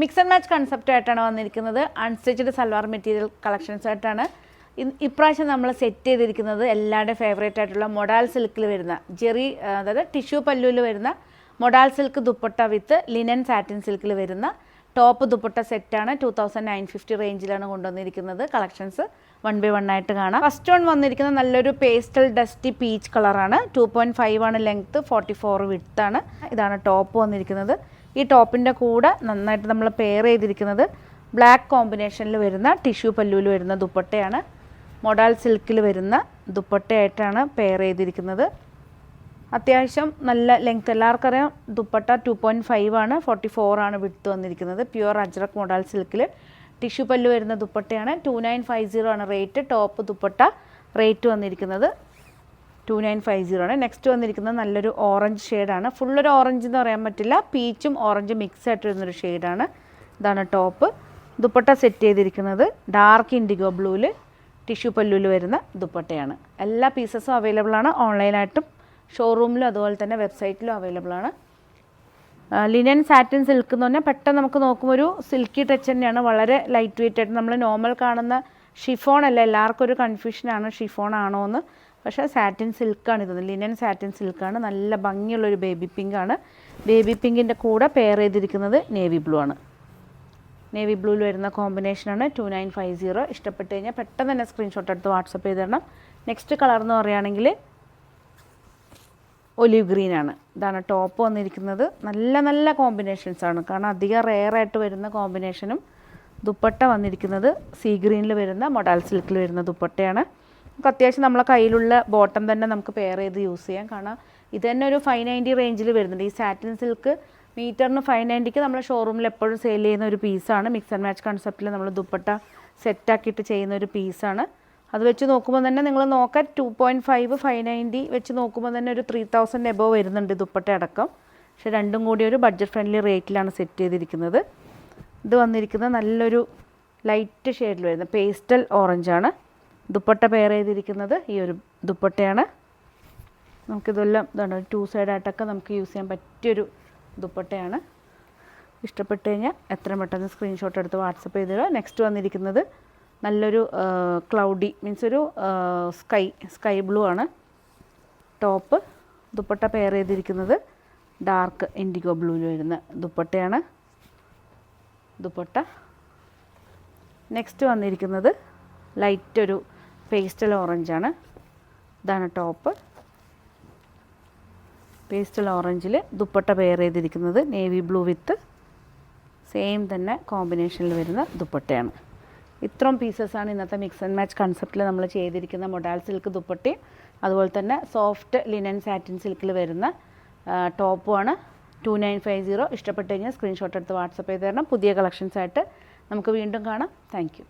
Mix and match concept ആയിട്ടാണ് വന്നിരിക്കുന്നത്. Unstitched salwar material collections ആയിട്ടാണ്. ഇപ്രാവശ്യം നമ്മൾ സെറ്റ് ചെയ്തിരിക്കുന്നത് എല്ലാവരുടെയും ഫേവറേറ്റ് ആയിട്ടുള്ള മൊഡാൽ സിൽക്കിൽ വരുന്ന ജെറി അതായത് ടിഷ്യൂ പല്ലുവിൽ വരുന്ന modal silk dupatta with linen satin സിൽക്കിൽ വരുന്ന ടോപ്പ് ദുപ്പട്ട സെറ്റാണ് ടു തൗസൻഡ് നയൻ ഫിഫ്റ്റി റേഞ്ചിലാണ് കൊണ്ടുവന്നിരിക്കുന്നത്. കളക്ഷൻസ് വൺ ബൈ വൺ ആയിട്ട് കാണാം. ഫസ്റ്റ് വൺ വന്നിരിക്കുന്നത് നല്ലൊരു പേസ്റ്റൽ ഡസ്റ്റി പീച്ച് കളറാണ് ടു പോയിന്റ് ഫൈവ് ആണ് ലെങ്ത്ത് ഫോർട്ടി ഫോർ വിട്ത്താണ് ഇതാണ് ടോപ്പ് വന്നിരിക്കുന്നത്. ഈ ടോപ്പിന്റെ കൂടെ നന്നായിട്ട് നമ്മൾ പെയർ ചെയ്തിരിക്കുന്നത് ബ്ലാക്ക് കോമ്പിനേഷനിൽ വരുന്ന ടിഷ്യൂ പല്ലുവിൽ വരുന്ന ദുപ്പട്ടയാണ്. മൊഡാൽ സിൽക്കിൽ വരുന്ന ദുപ്പട്ടയായിട്ടാണ് പെയർ ചെയ്തിരിക്കുന്നത്. അത്യാവശ്യം നല്ല ലെങ്ത് എല്ലാവർക്കും അറിയാം ദുപ്പട്ട ടു പോയിന്റ് ഫൈവ് ആണ് ഫോർട്ടി ഫോർ ആണ് വിടുത്ത് വന്നിരിക്കുന്നത്. പ്യുവർ അജ്രക് മൊഡാൽ സിൽക്കിൽ ടിഷ്യൂ പല്ല് വരുന്ന ദുപ്പട്ടയാണ് ടു നയൻ ഫൈവ് സീറോ ആണ് റേറ്റ് ടോപ്പ് ദുപ്പട്ട റേറ്റ് വന്നിരിക്കുന്നത്. ടു നയൻ ഫൈവ് സീറോ ആണ്. നെക്സ്റ്റ് വന്നിരിക്കുന്നത് നല്ലൊരു ഓറഞ്ച് ഷെയ്ഡാണ് ഫുള്ളൊരു ഓറഞ്ച് എന്ന് പറയാൻ പറ്റില്ല. പീച്ചും ഓറഞ്ചും മിക്സ് ആയിട്ട് വരുന്നൊരു ഷെയ്ഡാണ് ഇതാണ് ടോപ്പ് ദുപ്പട്ട സെറ്റ് ചെയ്തിരിക്കുന്നത് ഡാർക്ക് ഇൻഡിഗോ ബ്ലൂവിൽ ടിഷ്യൂ പല്ലുവിൽ വരുന്ന ദുപ്പട്ടയാണ്. എല്ലാ പീസസും അവൈലബിൾ ആണ്. ഓൺലൈനായിട്ടും ഷോറൂമിലും അതുപോലെ തന്നെ വെബ്സൈറ്റിലും അവൈലബിൾ ആണ്. ലിനൻ സാറ്റിൻ സിൽക്ക് എന്ന് പറഞ്ഞാൽ പെട്ടെന്ന് നമുക്ക് നോക്കുമ്പോൾ ഒരു സിൽക്കി ടച്ച് തന്നെയാണ്. വളരെ ലൈറ്റ് വെയിറ്റ് ആയിട്ട് നമ്മൾ നോർമൽ കാണുന്ന ഷിഫോൺ അല്ല. എല്ലാവർക്കും ഒരു കൺഫ്യൂഷനാണ് ഷിഫോൺ ആണോ എന്ന് പക്ഷേ സാറ്റിൻ സിൽക്കാണ് ഇത്. ലിനൻ സാറ്റിൻ സിൽക്കാണ്. നല്ല ഭംഗിയുള്ളൊരു ബേബി പിങ്കാണ്. ബേബി പിങ്കിന്റെ കൂടെ പെയർ ചെയ്തിരിക്കുന്നത് നേവി ബ്ലൂ ആണ്. നേവി ബ്ലൂവിൽ വരുന്ന കോമ്പിനേഷനാണ് ടു നയൻ ഫൈവ് സീറോ ഇഷ്ടപ്പെട്ട് കഴിഞ്ഞാൽ പെട്ടെന്ന് തന്നെ സ്ക്രീൻഷോട്ട് എടുത്ത് വാട്സപ്പ് ചെയ്ത് തരണം. നെക്സ്റ്റ് കളർ എന്ന് പറയുകയാണെങ്കിൽ ഒലിവ് ഗ്രീൻ ആണ്. ഇതാണ് ടോപ്പ് വന്നിരിക്കുന്നത്. നല്ല നല്ല കോമ്പിനേഷൻസ് ആണ്. കാരണം അധികം റെയർ ആയിട്ട് വരുന്ന കോമ്പിനേഷനും ദുപ്പട്ട വന്നിരിക്കുന്നത് സീ ഗ്രീനിൽ വരുന്ന മൊഡാൽ സിൽക്കിൽ വരുന്ന ദുപ്പട്ടയാണ്. നമുക്ക് അത്യാവശ്യം നമ്മളെ കയ്യിലുള്ള ബോട്ടം തന്നെ നമുക്ക് പെയർ ചെയ്ത് യൂസ് ചെയ്യാം. കാരണം ഇത് തന്നെ ഒരു ഫൈവ് നയന്റി റേഞ്ചിൽ വരുന്നുണ്ട്. ഈ സാറ്റിൻ സിൽക്ക് മീറ്ററിന് ഫൈവ് നയന്റിക്ക് നമ്മൾ ഷോറൂമിൽ എപ്പോഴും സെയിൽ ചെയ്യുന്ന ഒരു പീസാണ് മിക്സ് ആൻഡ് മാച്ച് കൺസെപ്റ്റിൽ നമ്മൾ ദുപ്പട്ട സെറ്റാക്കിയിട്ട് ചെയ്യുന്ന ഒരു പീസാണ് അത് വെച്ച് നോക്കുമ്പോൾ തന്നെ നിങ്ങൾ നോക്കാൻ two point five five ninety വെച്ച് നോക്കുമ്പോൾ തന്നെ ഒരു ത്രീ തൗസൻഡ് എബോവ് വരുന്നുണ്ട് ദുപ്പട്ട അടക്കം. പക്ഷെ രണ്ടും കൂടി ഒരു ബഡ്ജറ്റ് ഫ്രണ്ട്ലി റേറ്റിലാണ് സെറ്റ് ചെയ്തിരിക്കുന്നത്. ഇത് വന്നിരിക്കുന്നത് നല്ലൊരു ലൈറ്റ് ഷെയ്ഡിൽ വരുന്നത്. പേസ്റ്റൽ ഓറഞ്ചാണ് ദുപ്പട്ട പെയർ ചെയ്തിരിക്കുന്നത് ഈ ഒരു ദുപ്പട്ടയാണ്. നമുക്കിതെല്ലാം ഇതാണ് ടു സൈഡായിട്ടൊക്കെ നമുക്ക് യൂസ് ചെയ്യാൻ പറ്റിയൊരു ദുപ്പട്ടയാണ്. ഇഷ്ടപ്പെട്ട് കഴിഞ്ഞാൽ എത്രയും പെട്ടെന്ന് സ്ക്രീൻഷോട്ട് എടുത്ത് വാട്സപ്പ് ചെയ്ത് തരിക. നെക്സ്റ്റ് വന്നിരിക്കുന്നത് നല്ലൊരു ക്ലൗഡി മീൻസ് ഒരു സ്കൈ സ്കൈ ബ്ലൂ ആണ്. ടോപ്പ് ദുപ്പട്ട പെയർ ചെയ്തിരിക്കുന്നത് ഡാർക്ക് ഇൻഡിഗോ ബ്ലൂവിൽ വരുന്ന ദുപ്പട്ടയാണ്. ദുപ്പട്ട. നെക്സ്റ്റ് വന്നിരിക്കുന്നത് ലൈറ്റ് ഒരു പേസ്റ്റൽ ഓറഞ്ച് ആണ് ഇതാണ് ടോപ്പ്. പേസ്റ്റൽ ഓറഞ്ചിൽ ദുപ്പട്ട പെയർ ചെയ്തിരിക്കുന്നത് നേവി ബ്ലൂ വിത്ത്. സെയിം തന്നെ കോമ്പിനേഷനിൽ വരുന്ന ദുപ്പട്ടയാണ്. ഇത്രയും പീസസാണ് ഇന്നത്തെ മിക്സ് ആൻഡ് മാച്ച് കൺസെപ്റ്റിൽ നമ്മൾ ചെയ്തിരിക്കുന്ന മൊഡാൽ സിൽക്ക് ദുപ്പട്ടയും അതുപോലെ തന്നെ സോഫ്റ്റ് ലിനൻ സാറ്റിൻ സിൽക്കിൽ വരുന്ന ടോപ്പുമാണ്. ടു നയൻ ഫൈവ് സീറോ ഇഷ്ടപ്പെട്ട് കഴിഞ്ഞാൽ സ്ക്രീൻഷോട്ട് എടുത്ത് വാട്സപ്പ് ചെയ്ത് തരണം. പുതിയ കളക്ഷൻസായിട്ട് നമുക്ക് വീണ്ടും കാണാം. താങ്ക്